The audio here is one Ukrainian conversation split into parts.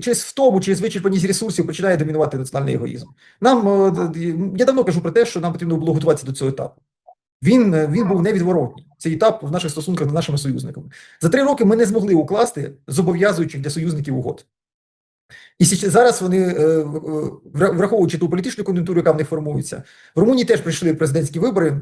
через втому, через вичерпаність ресурсів починає домінувати національний егоїзм. Нам е, я давно кажу про те, що нам потрібно було готуватися до цього етапу. Він, е, він був невідворотній. Цей етап в наших стосунках з нашими союзниками. За три роки ми не змогли укласти зобов'язуючих для союзників угод. І зараз вони, е, враховуючи ту політичну кон'юнктуру, яка в них формується, в Румунії теж прийшли президентські вибори.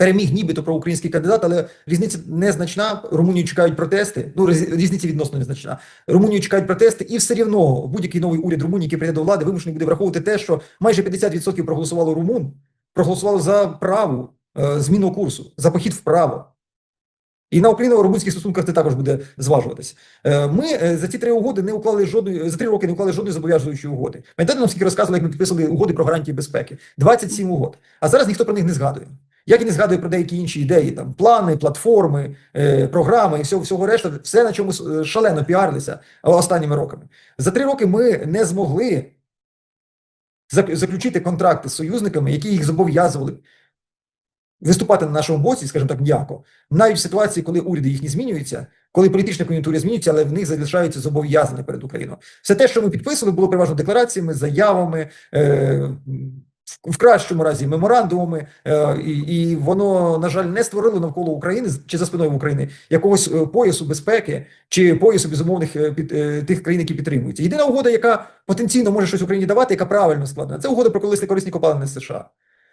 Переміг нібито проукраїнський кандидат, але різниця незначна. Румунію чекають протести. Ну, різниця відносно незначна. Румунію чекають протести, і все рівно будь-який новий уряд Румунії, який прийде до влади, вимушений буде враховувати те, що майже 50% проголосувало румун, проголосувало за праву е, зміну курсу, за похід вправо. І на україно-румунських стосунках це також буде зважуватися. Е, Ми е, за ці три угоди не уклали жодної за три роки не уклали жодної зобов'язуючої угоди. Пам'ятаєте, нам скільки розказували, як ми підписували угоди про гарантії безпеки? 27 угод. А зараз ніхто про них не згадує. Як і не згадує про деякі інші ідеї, там плани, платформи, е, програми і всього, всього решта, все на чому е, шалено піарилися останніми роками. За три роки ми не змогли заключити контракти з союзниками, які їх зобов'язували виступати на нашому боці, скажімо так, м'яко, навіть в ситуації, коли уряди їхні змінюються, коли політична кон'юнктура змінюється, але в них залишаються зобов'язання перед Україною. Все те, що ми підписували, було переважно деклараціями, заявами. Е- в- кращому разі меморандумами, е, і, і воно, на жаль, не створило навколо України чи за спиною України якогось е, поясу безпеки чи поясу безумовних е, під, тих країн, які підтримуються. Єдина угода, яка потенційно може щось Україні давати, яка правильно складена, це угода про колесні корисні копалини США.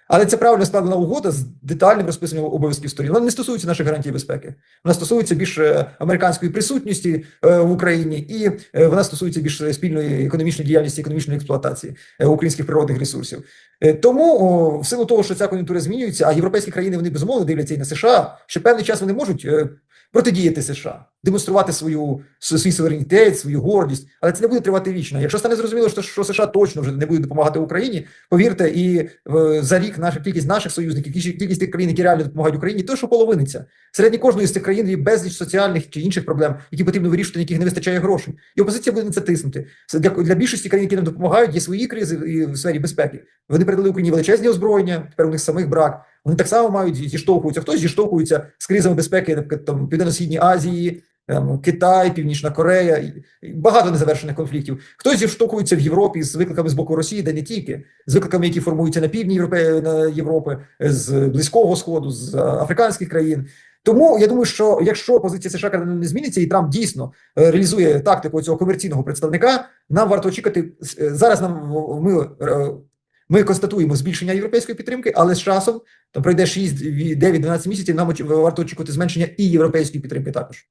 Але це правильно складена угода з детальним розписанням обов'язків сторін. Вона не стосується наших гарантій безпеки. Вона стосується більш е, американської присутності е, в Україні, і е, вона стосується більш спільної економічної діяльності, економічної експлуатації е, українських природних ресурсів. Тому, в силу того, що ця кон'юнктура змінюється, а європейські країни вони безумовно дивляться і на США, що певний час вони можуть протидіяти США, демонструвати свою свій суверенітет, свою гордість, але це не буде тривати вічно. Якщо стане зрозуміло, що, що США точно вже не буде допомагати Україні, повірте, і е, за рік наша кількість наших союзників, кількість, тих країн, які реально допомагають Україні, то що половиниться. Середні кожної з цих країн є безліч соціальних чи інших проблем, які потрібно вирішувати, на яких не вистачає грошей. І опозиція буде на це тиснути. Для, для більшості країн, які нам допомагають, є свої кризи в сфері безпеки. Вони передали Україні величезні озброєння, тепер у них самих брак. Вони так само мають зіштовхуються. Хтось зіштовхується з кризами безпеки, наприклад, там Південно-Східній Азії, ем, Китай, Північна Корея, багато незавершених конфліктів. Хтось зіштовхується в Європі з викликами з боку Росії, де не тільки з викликами, які формуються на півдні Європи, Європи, з Близького Сходу, з африканських країн. Тому я думаю, що якщо позиція США не зміниться, і Трамп дійсно е, реалізує тактику цього комерційного представника, нам варто очікувати е, зараз. Нам ми, е, ми констатуємо збільшення європейської підтримки, але з часом там пройде 6, 9, 12 місяців. Нам варто очікувати зменшення і європейської підтримки також.